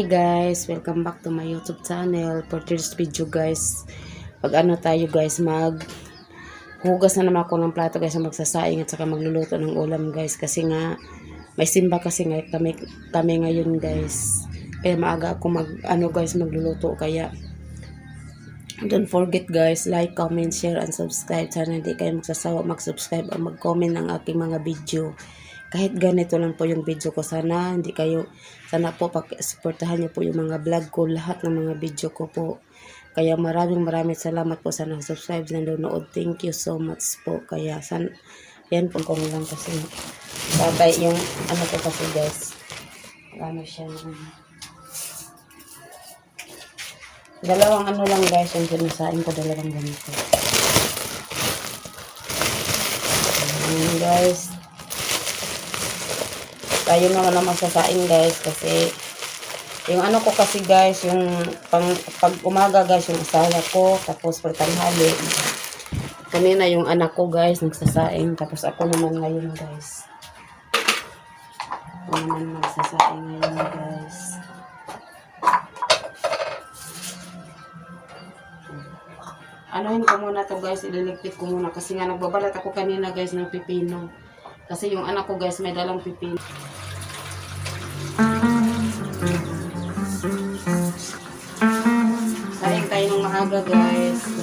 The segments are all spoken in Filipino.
Hi guys, welcome back to my YouTube channel. For today's video guys, pag ano tayo guys, mag hugas na naman ako ng plato guys, magsasaing at saka magluluto ng ulam guys. Kasi nga, may simba kasi nga kami, kami ngayon guys. Kaya maaga ako mag, ano guys, magluluto. Kaya, don't forget guys, like, comment, share, and subscribe. Sana hindi kayo magsasawa mag-subscribe o mag-comment ng aking mga video kahit ganito lang po yung video ko sana hindi kayo sana po pag-supportahan niyo po yung mga vlog ko lahat ng mga video ko po. Kaya maraming maraming salamat po sa nag-subscribe na nanonood. Thank you so much po. Kaya san yan po kung lang kasi. Babay yung ano ko kasi guys. Ano siya ng dalawang ano lang guys yung sinasain ko dalawang ganito. Ayan, guys tayo naman naman sasain guys kasi yung ano ko kasi guys yung pang, pag umaga guys yung asawa ko tapos pag tanghali kanina yung anak ko guys nagsasaing. Tapos ako naman ngayon guys. Ako naman magsasaing ngayon guys. Anuhin ko muna to guys ililigpit ko muna. Kasi nga nagbabalat ako kanina guys ng pipino. Kasi yung anak ko guys may dalang pipino tayo ng maaga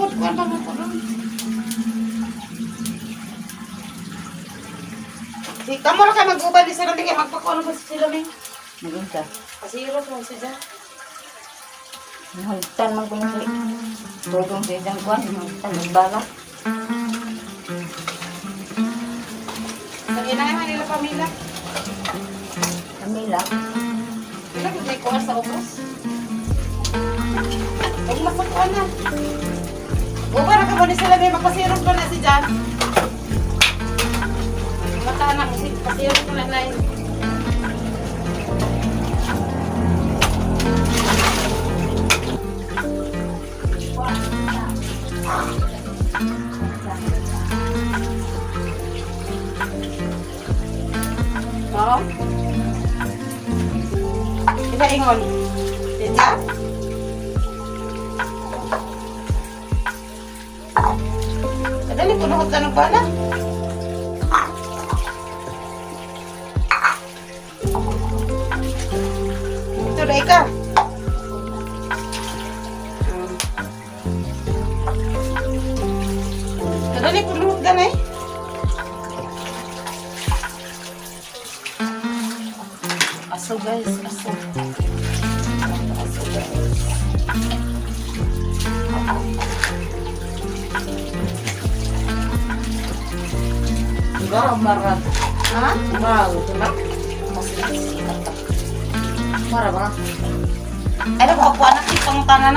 ano ano mo po doon? Di, kamo na kayo mag-ubad di sila bigay, magpakuano ba sila may? Nagunta. Pasiro po siya. Mahalitan man kung si Tudong sa isang kuwan, mahalitan, nagbala. Sa ginahan nila pamilya. Kamila, Sila kung may kuha sa ubos. Huwag masakuan na. Na ka mo ni sila may magpasiro ko na si Jan. Mata na, pasiro ko na na ka ng bala. Ito na ika. Kadali nukot ka na eh. Aso guys, aso. Aso guys. Diba, marat. Ha? Wow, ito na. Kasi sikat ka. Para ba? Ano ko ako anak itong tanan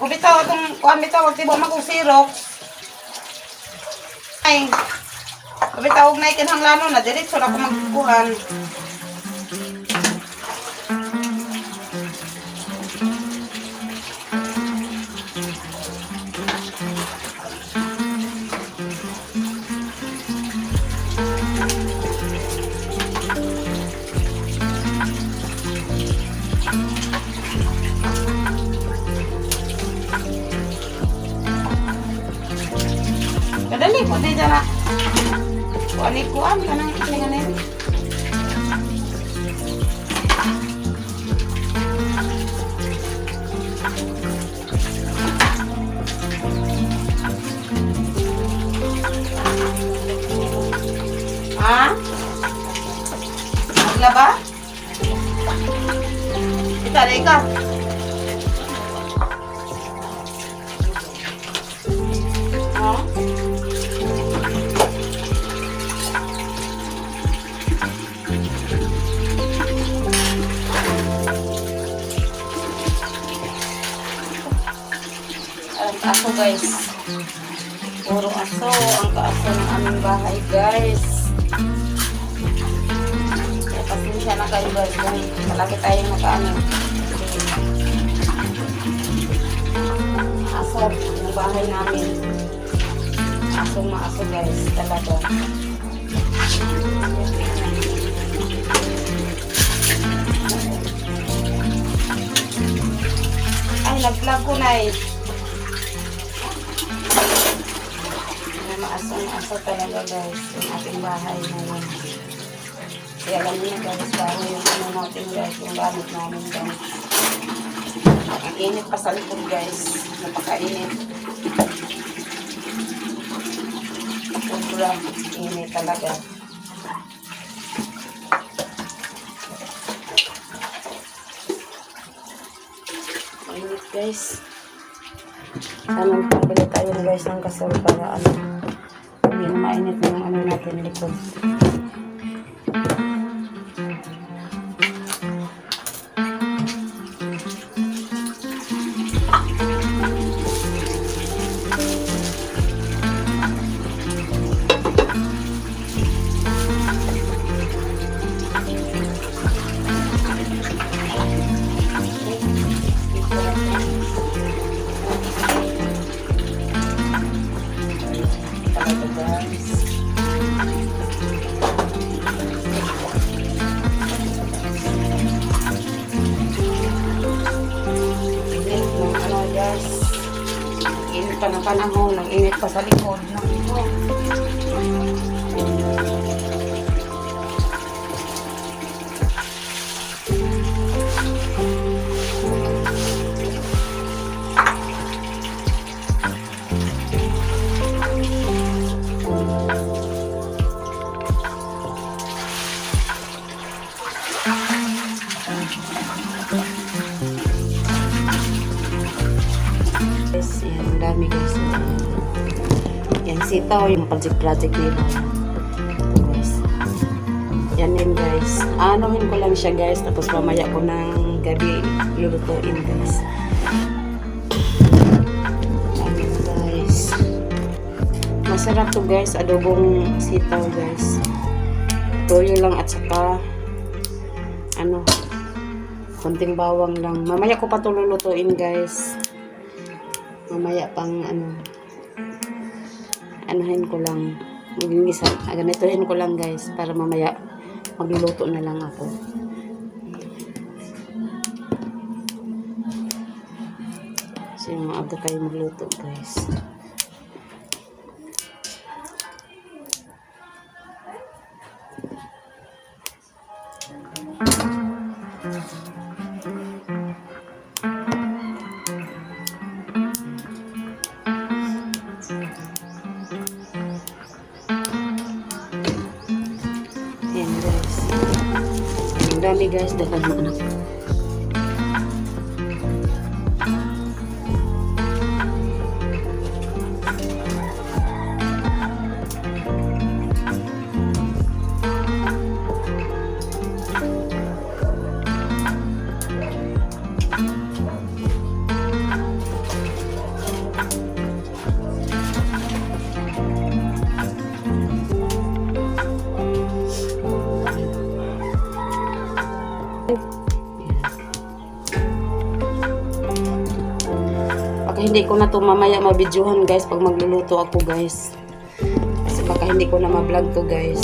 Ako bitaw itong kuan bitaw wag tibo mag Xerox. Ay. Ako bitaw og nay kinahanglanon na diretso na ako magkuhan. Maglaba? Ita, ka. Ang aso guys. Puro aso ang kaaso ng aming bahay guys. Pasensya na kayo guys kung malaki tayong nakaano. Aso ng bahay namin. Asong maaso guys talaga. Ay, nag-vlog ko na eh. Maasong-aso talaga guys, yung ating bahay ngayon. Kaya alam niyo guys, bago yung ano natin guys, yung gamit namin guys. Ang init pa sa likod guys, napakainit. Sobrang init talaga. Init guys. Sana pabili tayo na guys ng gasol para ano, hindi na mainit na yung ano natin likod. Talaga guys. Init ng ano guys. Init pa ng panahon, nag-init pa sa likod. Sitaw, yung project-project nila. Guys. Yan yun guys. Anuhin ko lang siya guys, tapos mamaya ko ng gabi lulutuin guys. Ayan guys. Masarap to guys, adobong sitaw guys. Toyo lang at saka ano, konting bawang lang. Mamaya ko pa ito lulutuin guys mamaya pang ano anuhin ko lang magingisa ah, ganitohin ko lang guys para mamaya magluluto na lang ako. So maaga kayo magluto guys dami guys. Dala ng anak. Hindi ko na to mamaya mabidyohan guys pag magluluto ako guys. Kasi baka hindi ko na ma-vlog to guys.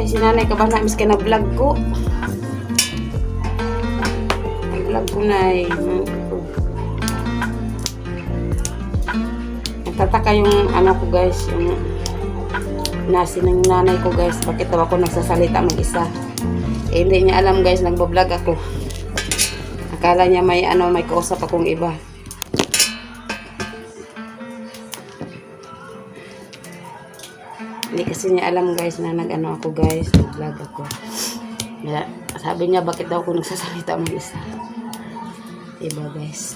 Ay, si nanay ka ba na miski na vlog ko? Ang vlog ko na eh. Nagtataka yung ano ko guys, yung nasi ng nanay ko guys. Bakit daw ako nagsasalita mag-isa? Eh, hindi niya alam guys, nagbablog ako. Akala niya may ano, may kausap akong iba. Hindi kasi niya alam guys na nag-ano ako guys, nag-vlog ako. Sabi niya bakit daw ako nagsasalita mag isa. Diba guys?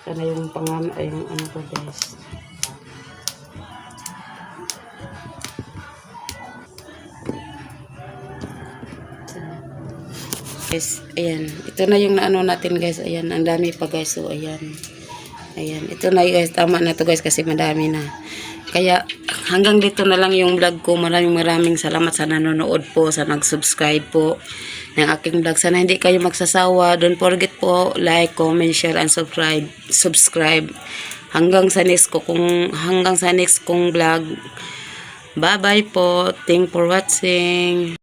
Sana yung pangan ay yung ano ko guys. Guys, ayan. Ito na yung naano natin guys. Ayan, ang dami pa guys. So, ayan. Ayan. Ito na guys. Tama na to guys kasi madami na. Kaya hanggang dito na lang yung vlog ko. Maraming maraming salamat sa nanonood po, sa nag-subscribe po ng aking vlog. Sana hindi kayo magsasawa. Don't forget po, like, comment, share, and subscribe. Subscribe. Hanggang sa next ko kung hanggang sa next kong vlog. Bye-bye po. Thank for watching.